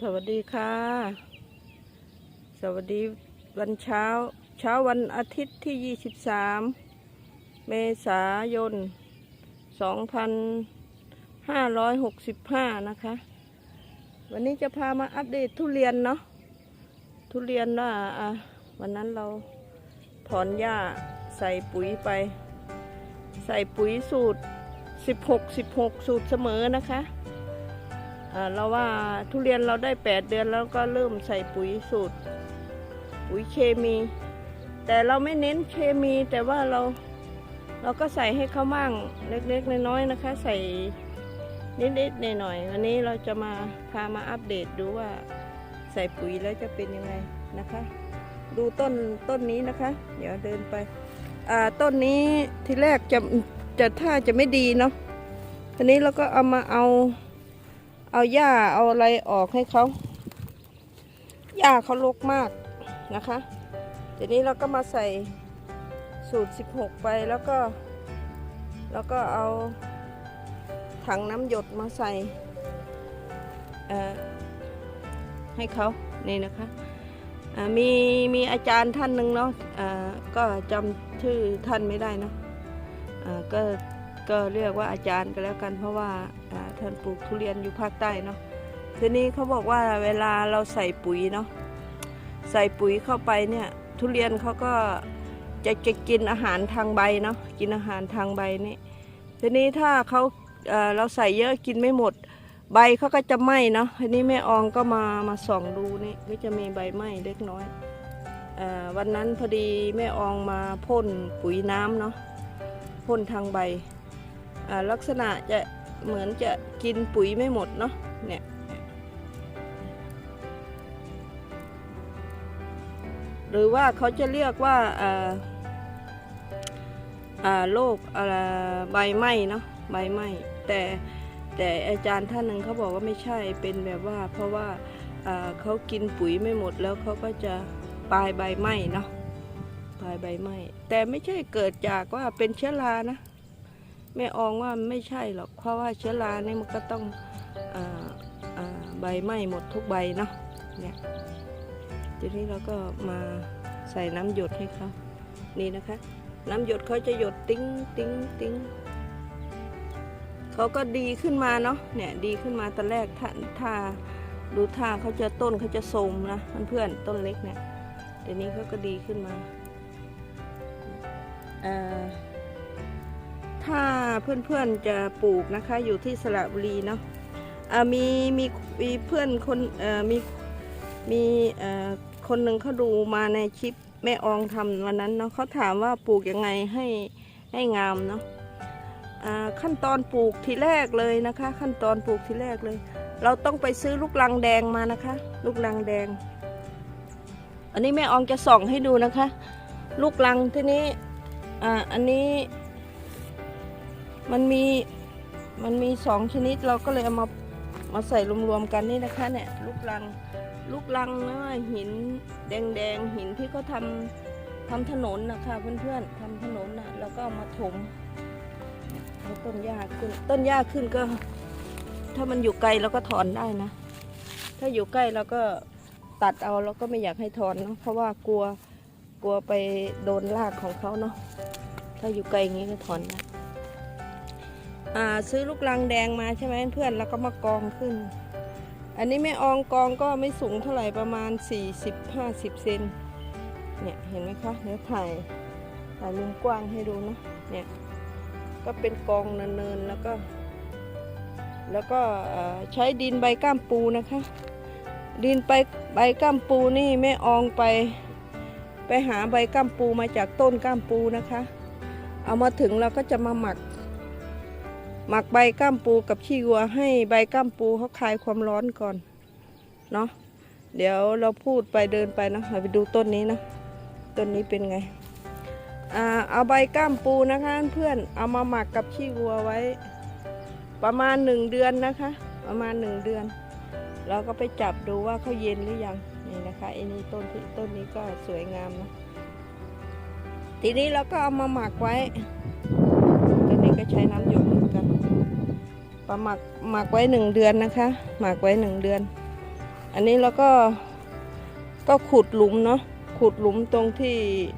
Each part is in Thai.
สวัสดีค่ะ สวัสดีวันเช้า เช้าวันอาทิตย์ที่ 23 เมษายน 2565 นะคะ วันนี้จะพามาอัปเดตทุเรียนเนาะทุเรียนว่าวันนั้นเราถอนหญ้าใส่ปุ๋ยไป ใส่ปุ๋ยสูตร 16 16 สูตรเสมอนะคะ เราว่าทุเรียนเราได้ 8 เดือนแล้วก็เริ่มใส่ปุ๋ยสูตร ปุ๋ยเคมี แต่เราไม่เน้นเคมี แต่ว่าเราเราก็ใส่ให้เขามั่งเล็กๆน้อยๆนะคะ ใส่นิดๆหน่อยๆวันนี้เราจะมาพามาอัปเดตดูว่าใส่ปุ๋ยแล้วจะเป็นยังไงนะคะ ดูต้นต้นนี้นะคะ เดี๋ยวเดินไปอ่าต้นนี้ที่แรกจะจะท่าจะไม่ดีเนาะทีนี้เราก็เอามาเอา เอาหญ้าเอาอะไรออกให้เขาหญ้าเขารกมากนะคะทีนี้เราก็มาใส่สูตร 16 ไปแล้วก็ แล้วก็เอาถังน้ำหยดมาใส่ให้เขานี่นะคะมีมีอาจารย์ท่านหนึ่งเนาะอ่าก็จำชื่อท่านไม่ได้เนอะอ่าก็ ก็เรียกว่าอาจารย์ก็แล้วกันเพราะว่าท่านปลูกทุเรียนอยู่ภาคใต้เนาะทีนี้เขาบอกว่าเวลาเราใส่ปุ๋ยเนาะใส่ปุ๋ยเข้าไปเนี่ยทุเรียนเขาก็จะจะกินอาหารทางใบเนาะกินอาหารทางใบนี่ทีนี้ถ้าเขาเเราใส่เยอะกินไม่หมด ใบเขาก็จะไหม้เนาะทีนี้แม่อองก็มามาส่องดูนี่ก็จะมีใบไหม้เล็กน้อยอวันนั้นพอดีแม่อองมาพ่นปุ๋ยน้ำเนาะพ่นทางใบ ลักษณะจะเหมือนจะกินปุ๋ยไม่หมดเนาะเนี่ยหรือว่าเขาจะเรียกว่าโรคใบไหม้เนาะใบไหม้แต่แต่อาจารย์ท่านหนึ่งเขาบอกว่าไม่ใช่เป็นแบบว่า เพราะว่าอ่าเขากินปุ๋ยไม่หมดแล้วเขาก็จะปลายใบไหม้เนาะปลายใบไหม้แต่ไม่ใช่เกิดจากว่าเป็นเชื้อรานะ แม่อองว่าไม่ใช่หรอกเพราะว่าเชื้อราเนี่ยมันก็ต้องออใบไหม้หมดทุกใบเนาะเนี่ยทีนี้เราก็มาใส่น้ำหยดให้เขานี่นะคะ น้ำหยดเขาจะหยดติ้งติ้งติ้งเขาก็ดีขึ้นมาเนาะเนี่ยดีขึ้นมาตอนแรกถ้าถ้าดูท่าเขาจะต้นเขาจะโทมนะเพื่อนๆต้นเล็กเนี่ยเดี๋ยวนี้เขาก็ดีขึ้นมาอ่า ถ้าเพื่อนๆจะปลูกนะคะ อยู่ที่สระบุรีเนาะมีมีมีเพื่อนคนมีมีคนหนึ่งเขาดูมาในคลิปแม่อองทำวันนั้นเนาะเขาถามว่าปลูกยังไงให้ให้งามเนาะขั้นตอนปลูกทีแรกเลยนะคะ ขั้นตอนปลูกทีแรกเลย เราต้องไปซื้อลูกลังแดงมานะคะ ลูกลังแดง อันนี้แม่อองจะส่องให้ดูนะคะ ลูกลังที่นี้อ่าอันนี้ มันมีมันมีสองชนิดเราก็เลยเอามามาใส่รวมๆกันนี่นะคะเนี่ยลูกลังลูกลังนะหินแดงๆหินที่เขาทำทำถนนนะคะเพื่อนๆทำถนนนะแล้วก็เอามาถมให้ต้นหญ้าขึ้น ต้นหญ้าขึ้นก็ ถ้ามันอยู่ไกลเราก็ถอนได้นะ ถ้าอยู่ใกล้เราก็ตัดเอาเราก็ไม่อยากให้ถอนเนาะเพราะว่ากลัวกลัวไปโดนรากของเขาเนาะถ้าอยู่ไกลอย่างนี้ก็ถอนได้ ซื้อลูกลังแดงมาใช่ไหมเพื่อนแล้วก็มากองขึ้น อันนี้ไม่อองกองก็ไม่สูงเท่าไหร่ประมาณ 40-50 เซนเนี่ยเห็นไหมคะเดี๋ยวถ่ายถ่ายมุมกว้างให้ดูนะเนี่ยก็เป็นกองเนินๆแล้วก็ แล้วก็ใช้ดินใบก้ามปูนะคะ ดินไปใบก้ามปูนี่แม่อองไปไปหาใบก้ามปูมาจากต้นก้ามปูนะคะ เอามาถึงเราก็จะมาหมัก หมักใบก้ามปูกับขี้วัวให้ใบก้ามปูเขาคลายความร้อนก่อนเนาะเดี๋ยวเราพูดไปเดินไปนะเราไปดูต้นนี้นะต้นนี้เป็นไงอ่าเอาใบก้ามปูนะคะเพื่อนเอามาหมักกับขี้วัวไว้ ประมาณหนึ่งเดือนนะคะ ประมาณหนึ่งเดือนเราก็ไปจับดูว่าเขาเย็นหรือยังนี่นะคะไอ้นี่ต้นที่ต้นนี้ก็สวยงามนะทีนี้เราก็เอามาหมักไว้ ตัวนี้ก็ใช้น้ำหยดเหมือนกัน ประหมักหมักไว้หนึ่งเดือนนะคะ หมักไว้หนึ่งเดือน อันนี้เราก็ก็ขุดหลุมเนาะขุดหลุมตรงที่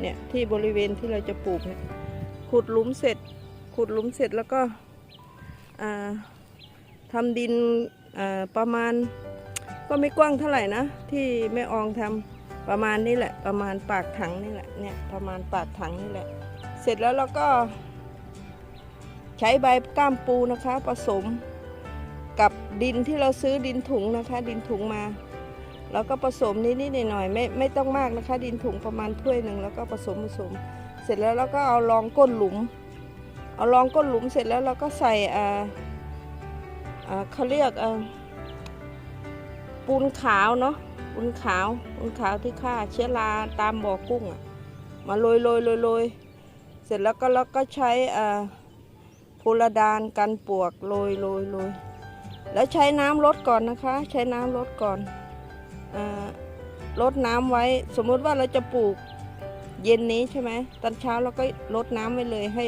เนี่ยที่บริเวณที่เราจะปลูกเนี่ยขุดหลุมเสร็จ ขุดหลุมเสร็จแล้วก็อ่าทำดินประมาณก็ไม่กว้างเท่าไหร่นะ ที่แม่อองทำประมาณนี้แหละ ประมาณปากถังนี่แหละเนี่ยประมาณปากถังนี่แหละ เสร็จแล้วเราก็ ใช้ใบก้ามปูนะคะผสมกับดินที่เราซื้อดินถุงนะคะ ดินถุงมา แล้วก็ผสมนิดๆหน่อยๆไม่ไม่ต้องมากนะคะ ดินถุงประมาณถ้วยหนึ่งแล้วก็ผสมผสม เสร็จแล้วเราก็เอารองก้นหลุม เอารองก้นหลุมเสร็จแล้วเราก็ใส่อ่าอ่าเขาเรียกอ่าปูนขาวเนาะปูนขาวปูนขาวที่ฆ่าเชื้อราตามบ่อกุ้งอะมาโรยโรยโรยโรยเสร็จแล้วก็เราก็ใช้อ่า พูรดานกันปวกโรยโรยโรยแล้วใช้น้ำลดก่อนนะคะ ใช้น้ำลดก่อนอลดน้ำไว้ สมมุติว่าเราจะปลูกเย็นนี้ใช่ไหมตอนเช้าเราก็ลดน้ำไว้เลยให้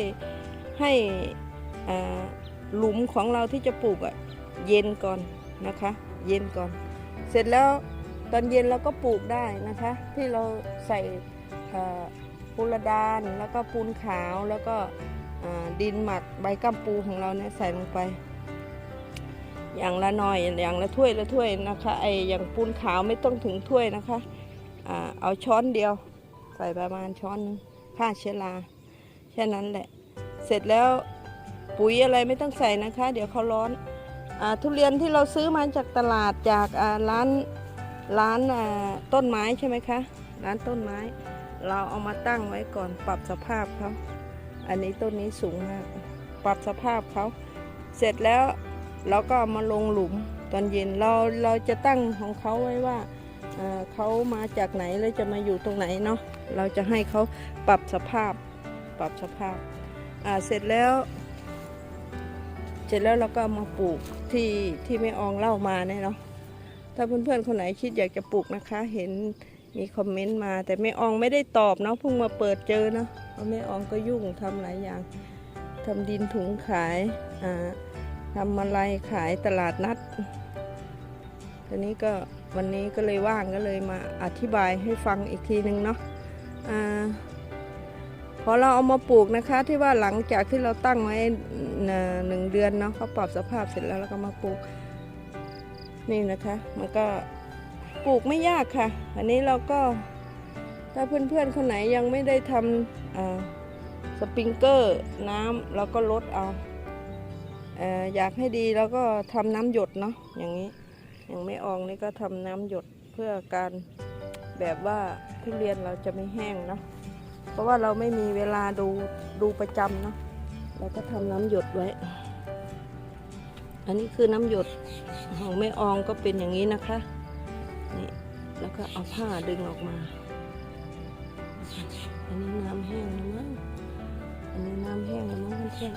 ให้หลุมของเราที่จะปลูกอะเย็นก่อนนะคะ เย็นก่อน เสร็จแล้วตอนเย็นเราก็ปลูกได้นะคะ ที่เราใส่อ่าพูรดานแล้วก็ปูนขาวแล้วก็ ดินหมักใบกัมปูของเราเนี่ยใส่ลงไป อย่างละหน่อยอย่างละถ้วยละถ้วยนะคะไออย่างปูนขาวไม่ต้องถึงถ้วยนะคะอ่าเอาช้อนเดียว ใส่ประมาณช้อนนึงฆ่าเชื้อราแค่นั้นแหละ เสร็จแล้วปุ๋ยอะไรไม่ต้องใส่นะคะ เดี๋ยวเขาร้อนอทุเรียนที่เราซื้อมาจากตลาดจากร้านร้านต้นไม้ใช่ไหมคะ ร้านต้นไม้ เราเอามาตั้งไว้ก่อนปรับสภาพเขา อันนี้ต้นนี้สูงมากปรับสภาพเขาเสร็จแล้วเราก็มาลงหลุมตอนเย็นเราเราจะตั้งของเขาไว้ว่าเเขามาจากไหนแล้วจะมาอยู่ตรงไหนเนาะเราจะให้เขาปรับสภาพปรับสภาพเสร็จแล้ว เสร็จแล้วเราก็มาปลูกที่ที่แม่อองเล่ามาเนี่ยเนาะถ้าเพื่อนๆคนไหนคิดอยากจะปลูกนะคะเห็น มีคอมเมนต์มา แต่แม่อองไม่ได้ตอบเนาะเพิ่งมาเปิดเจอเนาะเพราะแม่อองก็ยุ่งทำหลายอย่างทำดินถุงขายอ่าทำอะไรขายตลาดนัดตอนนี้ก็วันนี้ก็เลยว่างก็เลยมาอธิบายให้ฟังอีกทีหนึ่งเนาะอ่าพอเราเอามาปลูกนะคะที่ว่าหลังจากที่เราตั้งไว้หนึ่งเดือนเนาะเขาปรับสภาพเสร็จแล้วเราก็มาปลูกนี่นะคะ มันก็ ปลูกไม่ยากค่ะ อันนี้เราก็ถ้าเพื่อนๆคนไหนยังไม่ได้ทำสปริงเกอร์น้ำเราก็ลดเอาเออยากให้ดีแล้วก็ทำน้ำหยดเนาะอย่างนี้อย่างไม่อองนี่ก็ทำน้ำหยดเพื่อการแบบว่าทุเรียนเราจะไม่แห้งเนาะเพราะว่าเราไม่มีเวลาดูดูประจำเนาะเราก็ทำน้ำหยดไว้ อันนี้คือน้ำหยดของแม่อองก็เป็นอย่างนี้นะคะ นี่แล้วก็เอาผ้าดึงออกมา อันนี้น้ำแห้งแล้วมั้งอันนี้น้ำแห้งแล้วมั้งเพื่อน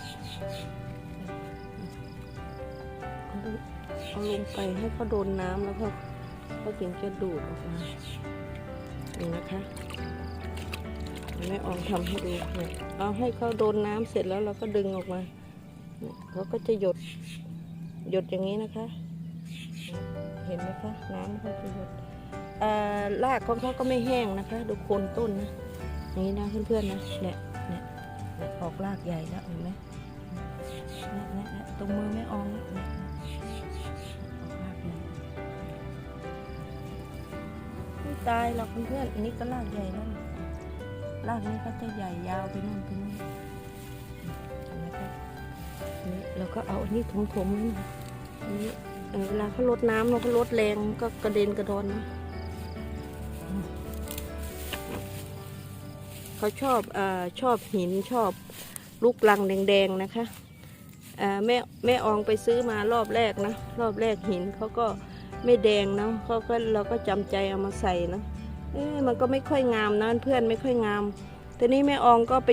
เอาลงเอาลงไปให้เขาโดนน้ำแล้วก็เขาถึงจะดูดออกมานี่นะคะแม่อองทำให้ดูเนี่ยเอาให้เขาโดนน้ำเสร็จแล้วเราก็ดึงออกมาเนี่ยเขาก็จะหยดหยดอย่างนี้นะคะ เห็นไหมคะน้ำเขาจะหยดอ่ารากของเขาก็ไม่แห้งนะคะ ดูโคนต้นนะอย่างนี้นะเพื่อนๆนะเนี่ยเนี่ยเนี่ยออกรากใหญ่แล้วเห็นไหมเนี่ยเนี่ยตรงมือไม่อองเนี่ยเนี่ยออกรากใหญ่ไม่ตายหรอกเพื่อนๆอันนี้ก็รากใหญ่แล้วรากนี้ก็จะใหญ่ยาวไปนู่นไปนู่นเห็นไหมคะอันนี้เราก็เอาอันนี้ถมๆนี่นะอันนี้ เวลาเขาลดน้ำเราก็ลดแรงก็กระเด็นกระดอนนะเขาชอบอชอบหินชอบลูกลังแดงๆนะคะแม่แม่อองไปซื้อมารอบแรกนะ รอบแรกหินเขาก็ไม่แดงนะเขาก็เราก็จำใจเอามาใส่นะเอ๊ะมันก็ไม่ค่อยงามนะเพื่อนไม่ค่อยงามแต่นี้แม่อองก็ไป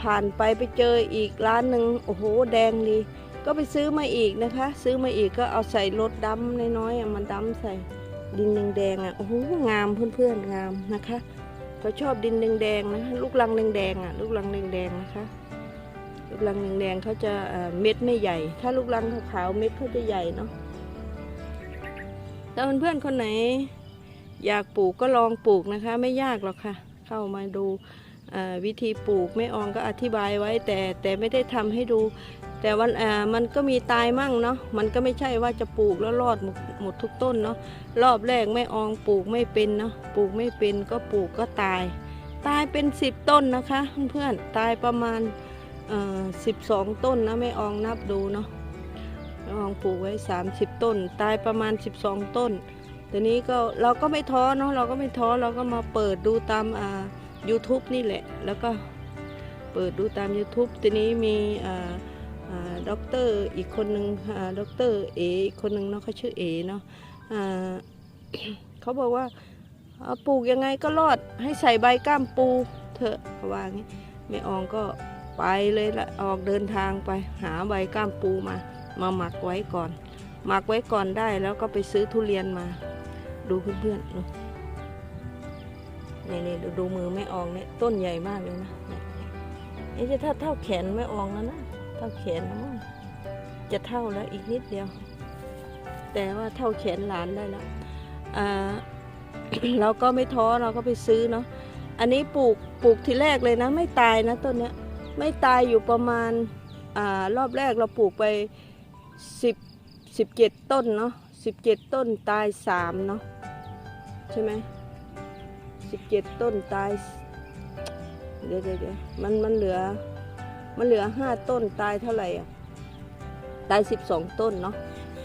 ผ่านไปไปเจออีกร้านหนึ่งโอ้โหแดงดี ก็ไปซื้อมาอีกนะคะ ซื้อมาอีกก็เอาใส่รถดำน้อยๆมันดำใส่ดินแดงๆอะโอ้โหงามเพื่อนๆงามนะคะเขาชอบดินแดงๆนะลูกรังแดงๆอะ ลูกรังแดงๆนะคะ ลูกรังแดงๆเขาจะเม็ดไม่ใหญ่ ถ้าลูกรังขาวๆเม็ดเขาจะใหญ่เนาะถ้าเพื่อนๆคนไหน อยากปลูกก็ลองปลูกนะคะ ไม่ยากหรอกค่ะ เข้ามาดู วิธีปลูกแม่อองก็อธิบายไว้แต่แต่ไม่ได้ทำให้ดู แต่วันมันก็มีตายมั่งเนาะมันก็ไม่ใช่ว่าจะปลูกแล้วรอดหมดหมดทุกต้นเนาะรอบแรกแม่อองปลูกไม่เป็นเนาะปลูกไม่เป็นก็ปลูกก็ตาย ตายเป็นสิบต้นนะคะเพื่อนๆตายประมาณสิบสองต้นนะแม่อองนับดูเนาะแม่อองปลูกไว้ 30 ต้น ตายประมาณ 12 ต้นทีนี้ก็เราก็ไม่ท้อเนาะเราก็ไม่ท้อเราก็มาเปิดดูตามอ่า YouTube นี่แหละ แล้วก็เปิดดูตาม YouTube ทีนี้มีด็อกเตอร์อีกคนหนึ่งด็อกเตอร์เออีกคนหนึ่งเนาะเขาชื่อเอเนาะเขาบอกว่าเอาปลูกยังไงก็รอดให้ใส่ใบก้ามปูเถอะเขาว่างี้แม่อองก็ไปเลยละออกเดินทางไปหาใบก้ามปูมา มาหมักไว้ก่อน หมักไว้ก่อนได้แล้วก็ไปซื้อทุเรียนมา ดูเพื่อนๆดู นี่นี่ดูดูมือแม่อองเนี่ยต้นใหญ่มากเลยนะเนี่จะเท่าเท่าแขนแม่อองแล้วนะเท่าแขนมั้งจะเท่าแล้วอีกนิดเดียว แต่ว่าเท่าแขนหลานได้แล้วเราก็ไม่ท้อเราก็ไปซื้อเนาะอันนี้ปลูกปลูกทีแรกเลยนะ ไม่ตายนะต้นเนี้ยไม่ตายอยู่ประมาณอารอบแรกเราปลูกไปสิบสิบเจ็ดต้นเนาะสิบเจ็ดต้นตายสามเนาะใช่ไหม สิบเจ็ดต้นตาย เดี๋ยวเดี๋ยวมันมันเหลือ มันเหลือห้าต้นตายเท่าไหร่อะ ตายสิบสองต้นเนาะ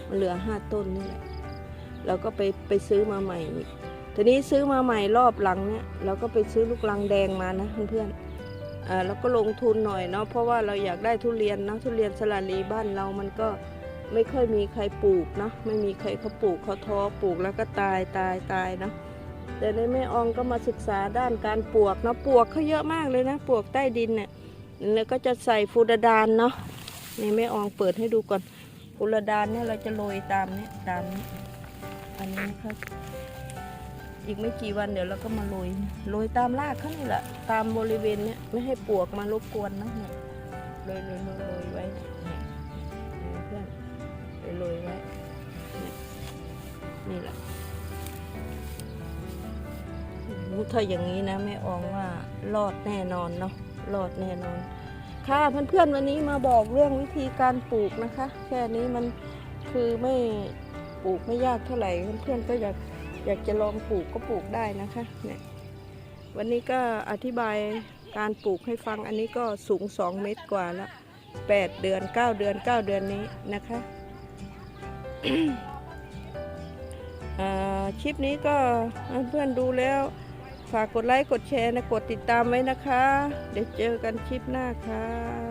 มันเหลือห้าต้นนี่แหละ เราก็ไปไปซื้อมาใหม่ ทีนี้ซื้อมาใหม่รอบหลังเนี่ย เราก็ไปซื้อลูกลังแดงมานะเพื่อนๆอ่าเราก็ลงทุนหน่อยเนาะ เพราะว่าเราอยากได้ทุเรียนเนาะ ทุเรียนสลาลีบ้านเรามันก็ไม่ค่อยมีใครปลูกเนาะ ไม่มีใครเขาปลูกเขาท้อปลูกแล้วก็ตายตายตายเนาะ แต่ในแม่อองก็มาศึกษาด้านการปลูกเนาะปลูกเขาเยอะมากเลยนะปลูกใต้ดินเนี่ยแล้วก็จะใส่ฟูดดานเนาะนี่แม่อองเปิดให้ดูก่อนฟูดดานเนี่ยเราจะโรยตามเนี้ยตามนี้อันนี้นะครับอีกไม่กี่วันเดี๋ยวเราก็มาโรยโรยตามรากเขานี่แหละตามบริเวณเนี้ยไม่ให้ปลวกมารบกวนนะเนี่ยโรยโรยโรยไว้เนี่ยเพื่อนโรยโรยไว้เนี่ยนี่แหละ ถ้าอย่างนี้นะแม่อองว่ารอดแน่นอนเนาะรอดแน่นอน ค่ะเพื่อนๆวันนี้มาบอกเรื่องวิธีการปลูกนะคะ แค่นี้มันคือไม่ปลูกไม่ยากเท่าไหร่เพื่อนๆก็อยากอยากจะลองปลูกก็ปลูกได้นะคะเนี่ยวันนี้ก็อธิบายการปลูกให้ฟังอันนี้ก็สูง 2 เมตรกว่าแล้ว8เดือน 9 เดือน 9 เดือนนี้นะคะอ่าคลิปนี้ก็เพื่อนๆดูแล้ว ฝากกดไลค์ กดแชร์นะ กดติดตามไว้นะคะ เดี๋ยวเจอกันคลิปหน้าค่ะ